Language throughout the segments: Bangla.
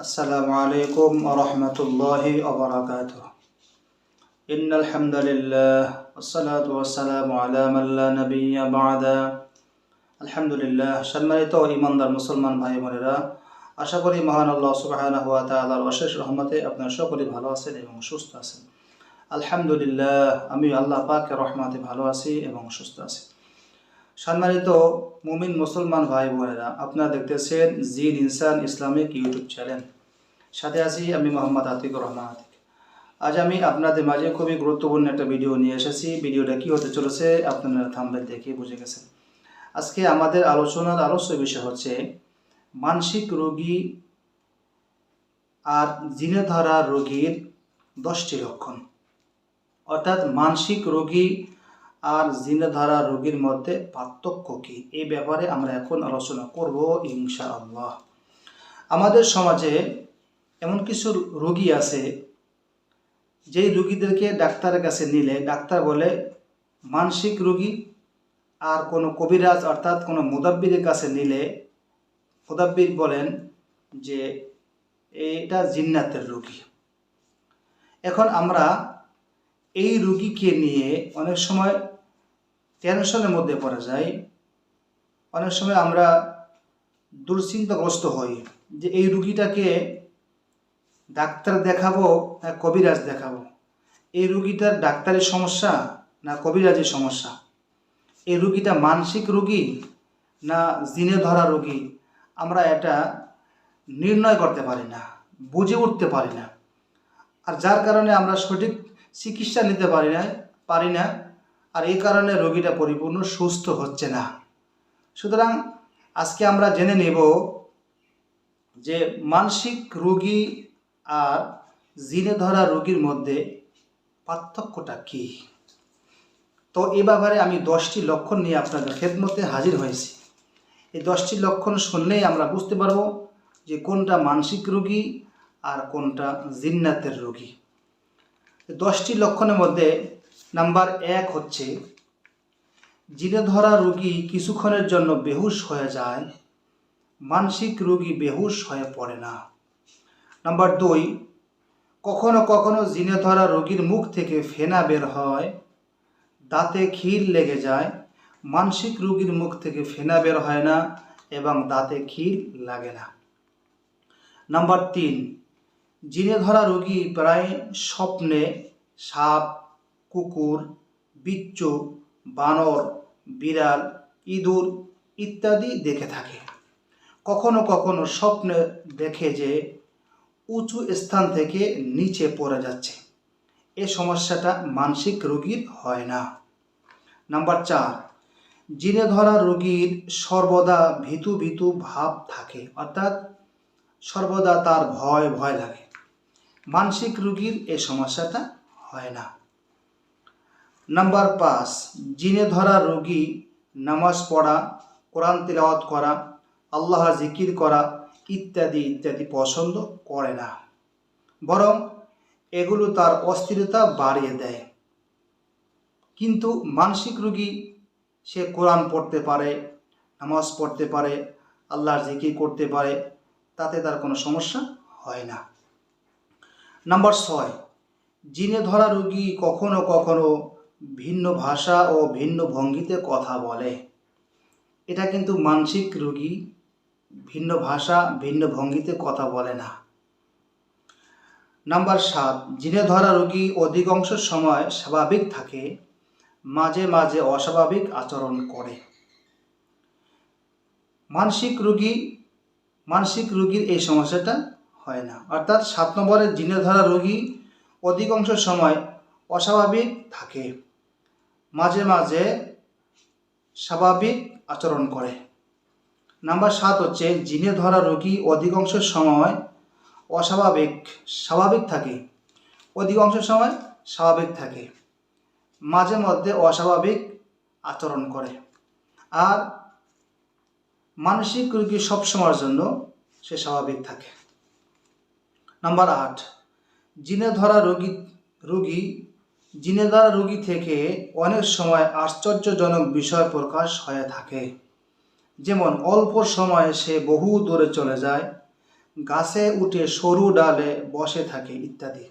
السلام عليكم ورحمة الله وبركاته إن الحمد لله والصلاة والسلام على من لا نبي بعد আলহামদুলিল্লাহ সম্মানিত ইমানদার মুসলমান ভাই বোনেরা আশা করি মহান আল্লাহ সুবাহানা হুয়া তাআলার অশেষ রহমতে আপনারা সকলেই ভালো আছেন এবং সুস্থ আছেন আলহামদুলিল্লাহ আমি আল্লাহ পাকের রহমতে ভালো আছি এবং সুস্থ আছি সম্মানিত মুমিন মুসলমান ভাই বোনেরা, আপনারা দেখতেছেন জিন ইনসান ইসলামিক ইউটিউব চ্যানেল। সাথে আছি আমি মোহাম্মদ আতিকুর রহমান আতিক। আজ আমি আপনাদের মাঝে খুবই গুরুত্বপূর্ণ একটা ভিডিও নিয়ে এসেছি। ভিডিওটা কি হতে চলেছে আপনারা থাম্বেল দেখে বুঝে গেছেন। আজকে আমাদের আলোচনার আলোচ্য বিষয় হচ্ছে, মানসিক রোগী আর জিনে ধরা রোগীর দশটি লক্ষণ। অর্থাৎ মানসিক রোগী আর জিনে ধরা রোগীর মধ্যে পার্থক্য কী? এই ব্যাপারে আমরা এখন আলোচনা করব ইনশা আল্লাহ আমাদের সমাজে এমন কিছু রোগী আছে, যেই রোগীদেরকে ডাক্তারের কাছে নিলে ডাক্তার বলে, মানসিক রোগী আর কোনো কবিরাজ অর্থাৎ কোনো মুদাব্বিরের কাছে নিলে, মুদাব্বির বলেন যে, এটা জিন্নাতের রোগী। এখন আমরা এই রুগীকে নিয়ে অনেক সময় টেনশনের মধ্যে পড়া যায়, অনেক সময় আমরা দুশ্চিন্তাগ্রস্ত হই যে এই রুগীটাকে ডাক্তার দেখাবো না কবিরাজ দেখাবো? এই রুগীটার ডাক্তারের সমস্যা না কবিরাজের সমস্যা? এই রুগীটা মানসিক রুগী না জিনে ধরা রুগী? আমরা এটা নির্ণয় করতে পারি না, বুঝে উঠতে পারি না। আর যার কারণে আমরা সঠিক চিকিৎসা নিতে পারি না পারি না। আর এই কারণে রোগীটা পরিপূর্ণ সুস্থ হচ্ছে না। সুতরাং আজকে আমরা জেনে নেব যে মানসিক রোগী আর জিনে ধরা রোগীর মধ্যে পার্থক্যটা কী? তো এ ব্যাপারে আমি দশটি লক্ষণ নিয়ে আপনাদের খেদমতে হাজির হয়েছি। এই দশটি লক্ষণ শুনলেই আমরা বুঝতে পারব যে কোনটা মানসিক রোগী আর কোনটা জিন্নাতের রোগী। দশটি লক্ষণের মধ্যে নাম্বার এক হচ্ছে জিনে ধরা রোগী কিছুক্ষণের জন্য বেহুশ হয়ে যায়, মানসিক রোগী বেহুশ হয়ে পড়ে না। নাম্বার দুই, কখনো কখনো জিনে ধরা রোগীর মুখ থেকে ফেনা বের হয়, দাঁতে ক্ষীর লেগে যায়, মানসিক রোগীর মুখ থেকে ফেনা বের হয় না এবং দাঁতে ক্ষীর লাগে না। নাম্বার তিন জিনে ধরা রোগী প্রায় স্বপ্নে সাপ কুকুর, বিচ্ছু, বানর, বিড়াল, ইঁদুর ইত্যাদি দেখে থাকে। কখনো কখনো স্বপ্নে দেখে যে উঁচু স্থান থেকে নিচে পড়ে যাচ্ছে। এ সমস্যাটা মানসিক রোগীর হয় না। নাম্বার চার, জিনে ধরা রোগীর সর্বদা ভীতু ভীতু ভাব থাকে, অর্থাৎ সর্বদা তার ভয় ভয় লাগে। মানসিক রোগীর এ সমস্যাটা হয় না। নাম্বার পাঁচ, জিনে ধরা রোগী, নামাজ পড়া, কোরআন তিলাওয়াত করা, আল্লাহ জিকির করা ইত্যাদি ইত্যাদি পছন্দ করে না। বরং এগুলো তার অস্থিরতা বাড়িয়ে দেয়। কিন্তু মানসিক রোগী, সে কোরআন পড়তে পারে, নামাজ পড়তে পারে, আল্লাহর জিকির করতে পারে, তাতে তার কোনো সমস্যা হয় না। নাম্বার ছয়, জিনে ধরা রোগী কখনো কখনো ভিন্ন ভাষা ও ভিন্ন ভঙ্গিতে কথা বলে। এটা কিন্তু মানসিক রোগী ভিন্ন ভাষা, ভিন্ন ভঙ্গিতে কথা বলে না। নাম্বার সাত, জিনে ধরা রোগী অধিকাংশ সময় স্বাভাবিক থাকে, মাঝে মাঝে অস্বাভাবিক আচরণ করে। মানসিক রোগী, মানসিক রোগীর এই সমস্যাটা হয় না। অর্থাৎ সাত নম্বরের জিনে ধরা রোগী অধিকাংশ সময় অস্বাভাবিক থাকে। মাঝে মাঝে স্বাভাবিক আচরণ করে। নাম্বার সাত হচ্ছে, জিনে ধরা রোগী অধিকাংশ সময় অস্বাভাবিক, স্বাভাবিক থাকে। অধিকাংশ সময় স্বাভাবিক থাকে। মাঝে মধ্যে অস্বাভাবিক আচরণ করে। আর মানসিক রোগী সবসময়ের জন্য সে স্বাভাবিক থাকে। নাম্বার আট, জিনে ধরা রোগী রোগী জিনে ধরা রোগী থেকে অনেক সময় আশ্চর্যজনক বিষয় প্রকাশ হয়ে থাকে। যেমন, অল্প সময়ে সে বহু দূরে চলে যায়, গাছে উঠে সরু ডালে বসে থাকে ইত্যাদি।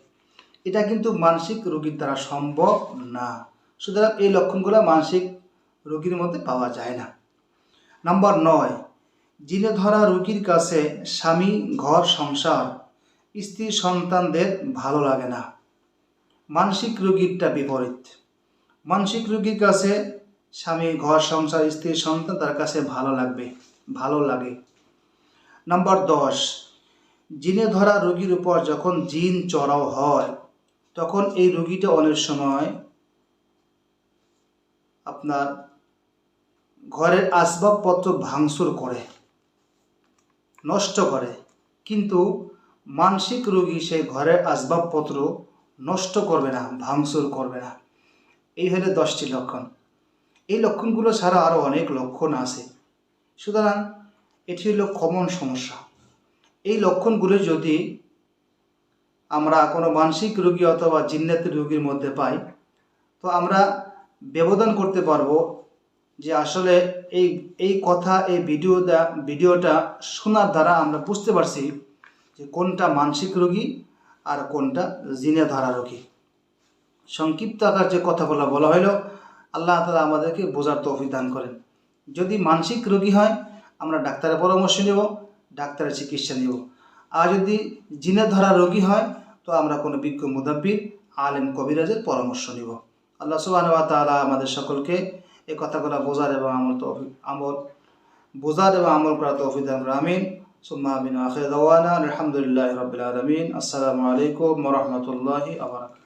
এটা কিন্তু মানসিক রোগীর দ্বারা সম্ভব না। সুতরাং এই লক্ষণগুলো মানসিক রোগীর মধ্যে পাওয়া যায় না। নাম্বার নয়, জিনে ধরা রোগীর কাছে স্বামী, ঘর, সংসার, স্ত্রী, সন্তানদের ভালো লাগে না। মানসিক রোগীরটা বিপরীত। মানসিক রোগীর কাছে স্বামী, ঘর, সংসার, স্ত্রী, সন্তান, তার কাছে ভালো লাগবে, ভালো লাগে। নাম্বার দশ, জিনে ধরা রোগীর উপর যখন জিন চড়াও হয়, তখন এই রোগীটা অনেক সময় আপনার ঘরের আসবাবপত্র ভাঙচুর করে, নষ্ট করে। কিন্তু মানসিক রোগী সেই ঘরের আসবাবপত্র নষ্ট করবে না, ভাঙচুর করবে না। এই হলো দশটি লক্ষণ। এই লক্ষণগুলো ছাড়া আরও অনেক লক্ষণ আছে। সুতরাং এটি হলো কমন সমস্যা। এই লক্ষণগুলো যদি আমরা কোনো মানসিক রোগী অথবা জিন্নাতি রোগীর মধ্যে পাই, তো আমরা ব্যবধান করতে পারব যে আসলে এই এই কথা, এই ভিডিওটা ভিডিওটা শোনার দ্বারা আমরা বুঝতে পারছি যে কোনটা মানসিক রোগী আর কোনটা? জিনে ধরা রোগী সংক্ষিপ্ত আকার যে কথাগুলো বলা হলো আল্লাহ তালা আমাদেরকে বোঝার তৌফিক দান করেন। যদি মানসিক রোগী হয়, আমরা ডাক্তারের পরামর্শ নেব, ডাক্তারের চিকিৎসা নেব। আর যদি জিনে ধরা রোগী হয়, তো আমরা কোনো বিজ্ঞ মুদাব্বির, আলেম কবিরাজের পরামর্শ নিব। আল্লাহ সুবাহ তাআলা আমাদের সকলকে এই কথাগুলো বোঝার এবং আমল তৌফিক আমল বোঝার এবং আমল করা তৌফিক। আমিন। সুম্মা আমিন আখির দাওয়ানা আলহামদুলিল্লাহি রাব্বিল আলামিন আসসালামু আলাইকুম ওয়া রাহমাতুল্লাহি ওয়া বারাকাতুহু